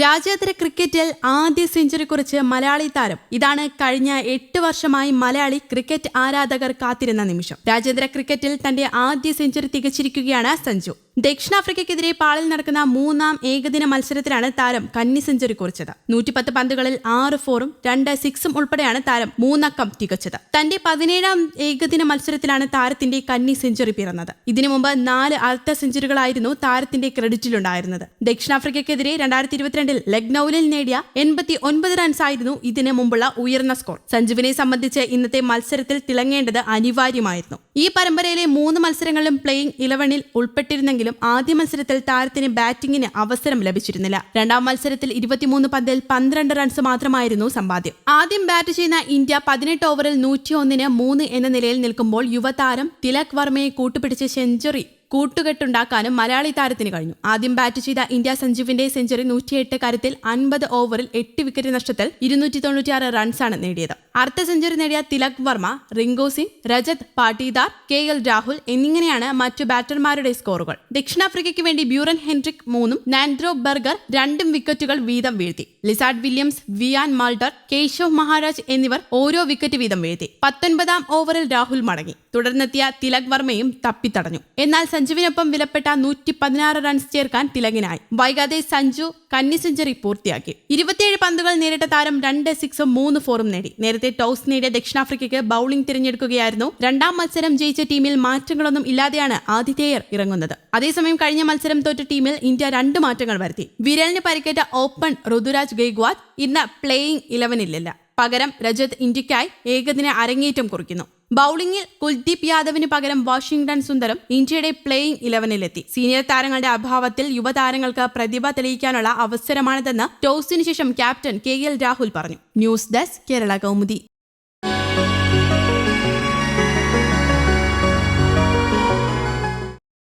രാജ്യാന്തര ക്രിക്കറ്റിൽ ആദ്യ സെഞ്ചുറി കുറിച്ച് മലയാളി താരം. ഇതാണ് കഴിഞ്ഞ എട്ട് വർഷമായി മലയാളി ക്രിക്കറ്റ് ആരാധകർ കാത്തിരുന്ന നിമിഷം. രാജ്യാന്തര ക്രിക്കറ്റിൽ തന്റെ ആദ്യ സെഞ്ചുറി തികച്ചിരിക്കുകയാണ് സഞ്ജു. ദക്ഷിണാഫ്രിക്കയ്ക്കെതിരെ പാളിൽ നടക്കുന്ന മൂന്നാം ഏകദിന മത്സരത്തിലാണ് താരം കന്നി സെഞ്ചുറി കുറിച്ചത്. നൂറ്റിപ്പത്ത് പന്തുകളിൽ ആറ് ഫോറും രണ്ട് സിക്സും ഉൾപ്പെടെയാണ് താരം മൂന്നക്കം തികച്ചത്. തന്റെ പതിനേഴാം ഏകദിന മത്സരത്തിലാണ് താരത്തിന്റെ കന്നി സെഞ്ചുറി പിറന്നത്. ഇതിനു മുമ്പ് നാല് അർദ്ധ സെഞ്ചുറികളായിരുന്നു താരത്തിന്റെ ക്രെഡിറ്റിലുണ്ടായിരുന്നത്. ദക്ഷിണാഫ്രിക്കയ്ക്കെതിരെ രണ്ടായിരത്തി ഇരുപത്തിരണ്ടിൽ ലക്നൌവിൽ നേടിയ എൺപത്തി ഒൻപത് റൺസ് ആയിരുന്നു ഇതിന് മുമ്പുള്ള ഉയർന്ന സ്കോർ. സഞ്ജുവിനെ സംബന്ധിച്ച് ഇന്നത്തെ മത്സരത്തിൽ തിളങ്ങേണ്ടത് അനിവാര്യമായിരുന്നു. ഈ പരമ്പരയിലെ മൂന്ന് മത്സരങ്ങളിലും പ്ലേയിംഗ് ഇലവനിൽ ഉൾപ്പെട്ടിരുന്നെങ്കിലും ആദ്യ മത്സരത്തിൽ താരത്തിന് ബാറ്റിംഗിന് അവസരം ലഭിച്ചിരുന്നില്ല. രണ്ടാം മത്സരത്തിൽ ഇരുപത്തിമൂന്ന് പന്തിൽ പന്ത്രണ്ട് റൺസ് മാത്രമായിരുന്നു സമ്പാദ്യം. ആദ്യം ബാറ്റ് ചെയ്യുന്ന ഇന്ത്യ പതിനെട്ട് ഓവറിൽ നൂറ്റിയൊന്നിന് മൂന്ന് എന്ന നിലയിൽ നിൽക്കുമ്പോൾ യുവതാരം തിലക് വർമ്മയെ കൂട്ടുപിടിച്ച് സെഞ്ചുറി കൂട്ടുകെട്ടുണ്ടാക്കാനും മലയാളി താരത്തിന് കഴിഞ്ഞു. ആദ്യം ബാറ്റ് ചെയ്ത ഇന്ത്യ സഞ്ജുവിന്റെ സെഞ്ചുറി നൂറ്റിയെട്ട് കാര്യത്തിൽ അൻപത് ഓവറിൽ എട്ട് വിക്കറ്റ് നഷ്ടത്തിൽ ഇരുന്നൂറ്റി തൊണ്ണൂറ്റിയാറ് റൺസാണ് നേടിയത്. അർദ്ധ സെഞ്ചുറി നേടിയ തിലക് വർമ്മ റിങ്കോ സിംഗ് രജത് പാട്ടീദാർ കെ എൽ രാഹുൽ എന്നിങ്ങനെയാണ് മറ്റു ബാറ്റർമാരുടെ സ്കോറുകൾ. ദക്ഷിണാഫ്രിക്കയ്ക്ക് വേണ്ടി ബ്യൂറൻ ഹെൻറിക് മൂന്നും നാൻഡ്രോ ബർഗർ രണ്ടും വിക്കറ്റുകൾ വീതം വീഴ്ത്തി. Lizaad Williams Wiaan Mulder Keshav Maharaj എന്നിവർ ഓരോ വിക്കറ്റ് വീതം വീഴ്ത്തി. പത്തൊൻപതാം ഓവറിൽ രാഹുൽ മടങ്ങി. തുടർന്നെത്തിയ തിലക് വർമ്മയും തപ്പിത്തടഞ്ഞു. എന്നാൽ സഞ്ജുവിനൊപ്പം വിലപ്പെട്ട നൂറ്റി പതിനാറ് റൺസ് ചേർക്കാൻ തിലകിനായി. വൈകാതെ സഞ്ജു കന്നി സെഞ്ചുറി പൂർത്തിയാക്കി. ഇരുപത്തിയേഴ് പന്തുകൾ നേരിട്ട താരം രണ്ട് സിക്സും മൂന്ന് ഫോറും നേടി. നേരത്തെ ടോസ് നേടിയ ദക്ഷിണാഫ്രിക്കയ്ക്ക് ബൌളിംഗ് തിരഞ്ഞെടുക്കുകയായിരുന്നു. രണ്ടാം മത്സരം ജയിച്ച ടീമിൽ മാറ്റങ്ങളൊന്നും ഇല്ലാതെയാണ് ആതിഥേയർ ഇറങ്ങുന്നത്. അതേസമയം കഴിഞ്ഞ മത്സരം തോറ്റ ടീമിൽ ഇന്ത്യ രണ്ട് മാറ്റങ്ങൾ വരുത്തി. വിരലിന് പരിക്കേറ്റ ഓപ്പൺ ഋതുരാജ് ഗെയ്ഗ്വാദ് ഇന്ന് പ്ലേയിംഗ് ഇലവനിലില്ല പകരം രജത് ഇന്ത്യക്കായി ഏകദിന അരങ്ങേറ്റം കുറിക്കുന്നു. ബൌളിംഗിൽ കുൽദീപ് യാദവിന് പകരം വാഷിംഗ്ടൺ സുന്ദരം ഇന്ത്യയുടെ പ്ലേയിംഗ് ഇലവനിലെത്തി. സീനിയർ താരങ്ങളുടെ അഭാവത്തിൽ യുവതാരങ്ങൾക്ക് പ്രതിഭ തെളിയിക്കാനുള്ള അവസരമാണിതെന്ന് ടോസിന് ശേഷം ക്യാപ്റ്റൻ കെ എൽ രാഹുൽ പറഞ്ഞു. News desk Kerala Kaumudi.